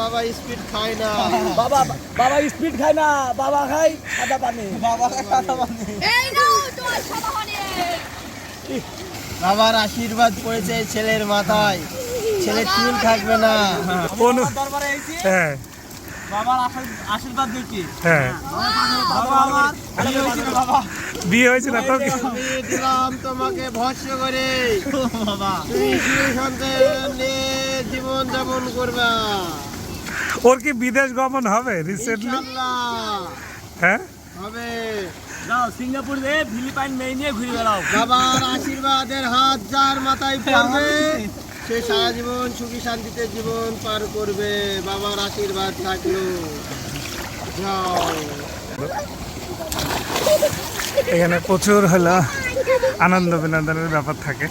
বাবা স্পিড খায় না। বাবা বাবা স্পিড খায় না বাবা খায় সাদা পানি। বাবা খায় সাদা পানি। এই নাও তোমার সাদা পানি। বাবার আশীর্বাদ পড়েছে ছেলের মাথায়। ছেলে চুল থাকবে না। দরবারে আইছি হ্যাঁ। বাবার আশীর্বাদ দিচ্ছি হ্যাঁ। বাবা আমার বিয়ে হয়েছিল বাবা। বিয়ে হয়েছিল তোর কি দিলাম তোমাকে ভস্য করে। বাবা। তুমি সন্তান জীবন যাপন করবা। ওর কি বিদেশ গমন হবে রিসেন্টলি হ্যাঁ? হবে। যাও সিঙ্গাপুর ফিলিপাইন মেয়ে নিয়ে ঘুরে বেড়াও। বাবার আশীর্বাদের হাত যার মাথায় পড়বে সে সারা জীবন সুখী শান্তিতে জীবন পার করবে। বাবার আশীর্বাদ থাকল। যাও। এখানে প্রচুর হলো আনন্দ বিনোদনের ব্যাপার থাকে।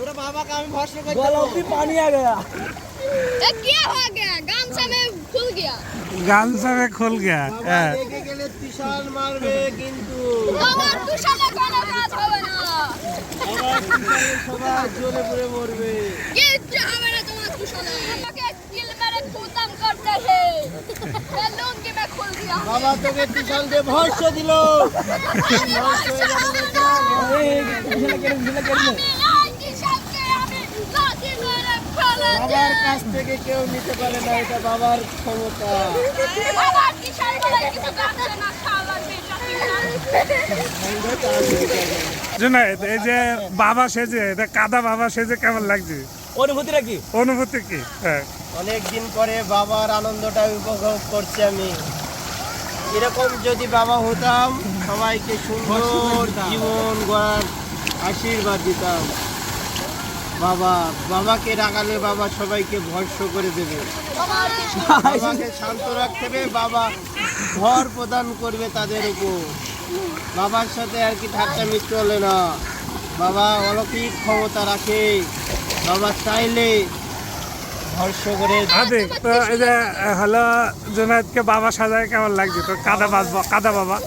ওরা বাবাকে আমি ভরসা করি गला भी पानी आ गया ये क्या हो गया गामछा में खुल गया गाल सब खुल गया বাবা হ্যাঁ। দেখে গেলে ত্রিশাল মারবে কিন্তু আমার তুষারে কোনো কাজ হবে না বাবা ত্রিশালে সবাই জোরে পড়ে মরবে কিচ্ছু হবে না তোমার তুষারে আমাকে কিল মেরে খতম করতে হে ये लुंगी में खुल गया বাবা তোকে ত্রিশাল দিয়ে ভরস দিল আমি এই কিশোরকে বাবার কাছ থেকে কেউ নিতে পারে না এটা বাবার ক্ষমতা। এই যে বাবা সেজে কাদা বাবা সেজে কেমন লাগছে? অনুভূতিটা কি অনুভূতি কি? হ্যাঁ। অনেক দিন পরে বাবার আনন্দটা উপভোগ করছি আমি। এরকম যদি বাবা হতাম সবাইকে সুন্দর জীবন গড়ার আশীর্বাদ দিতাম। বাবা বাবাকে রাগালে বাবা সবাইকে ভর্ষ করে দেবে। বাবাকে শান্ত রাখতে হবে বাবা ঘর প্রদান করবে তাদের উপর। বাবার সাথে আর কি ঠাট্টা মিট চলে না। বাবা অলৌকিক ক্ষমতা রাখে। বাবা চাইলে ভর্ষ করে আদি তো এই যে হলো জুনায়েদকে বাবা সাজায় কেমন লাগছে? তো কাদা বাজবা কাদা বাবা।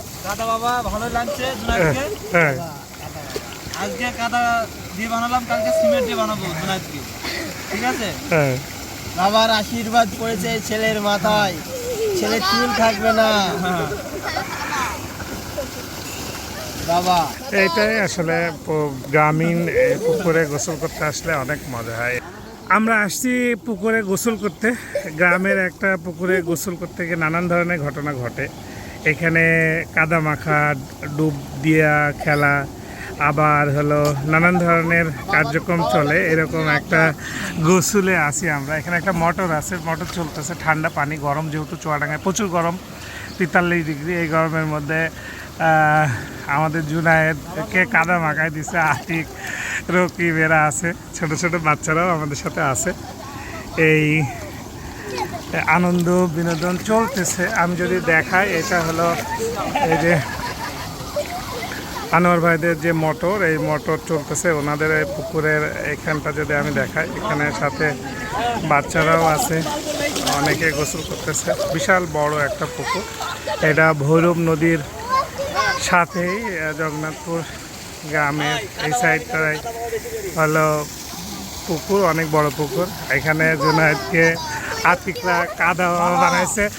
বাবা ভালো লাগছে হ্যাঁ, হ্যাঁ। আজকে কাদা দিয়ে বানালাম কালকে সিমেন্ট দিয়ে বানাবো জুনাইদকে ঠিক আছে? হ্যাঁ। বাবার আশীর্বাদ পড়েছে ছেলের মাথায়। ছেলে চুল থাকবে না। বাবা। এইটাই আসলে গ্রামীণ পুকুরে গোসল করতে আসলে অনেক মজা হয়। আমরা আসছি পুকুরে গোসল করতে। গ্রামের একটা পুকুরে গোসল করতে গিয়ে নানান ধরনের ঘটনা ঘটে। এখানে কাদা মাখা ডুব দিয়া খেলা আবার হলো নানান ধরনের কার্যক্রম চলে। এরকম একটা গোসুলে আসি আমরা। এখানে একটা মোটর আছে, মোটর চলতেছে, ঠান্ডা পানি, গরম যেহেতু চুয়াডাঙ্গায়, প্রচুর গরম, তেতাল্লিশ ডিগ্রি এই গরমের মধ্যে আমাদের জুনায়েদকে কাদা মাখায় দিছে, আতিক, রকিবেরা আছে, ছোট ছোট বাচ্চারাও আমাদের সাথে আছে। এই আনন্দ বিনোদন চলতেছে। আমি যদি দেখাই, এটা হলো এই যে আনোয়ার ভাইদের যে মোটর, এই মোটর চলতেছে। ওনাদের এই পুকুরের এখানটা যদি আমি দেখাই, এখানে সাথে বাচ্চারাও আছে। অনেকে গোসল করতেছে। বিশাল বড় একটা পুকুর। এটা ভৈরব নদীর সাথেই জগন্নাথপুর গ্রামের এই সাইডটায় হলো পুকুর, অনেক বড় পুকুর। এখানে জুনায়েদকে আতিকরা কাদা বানাইছে।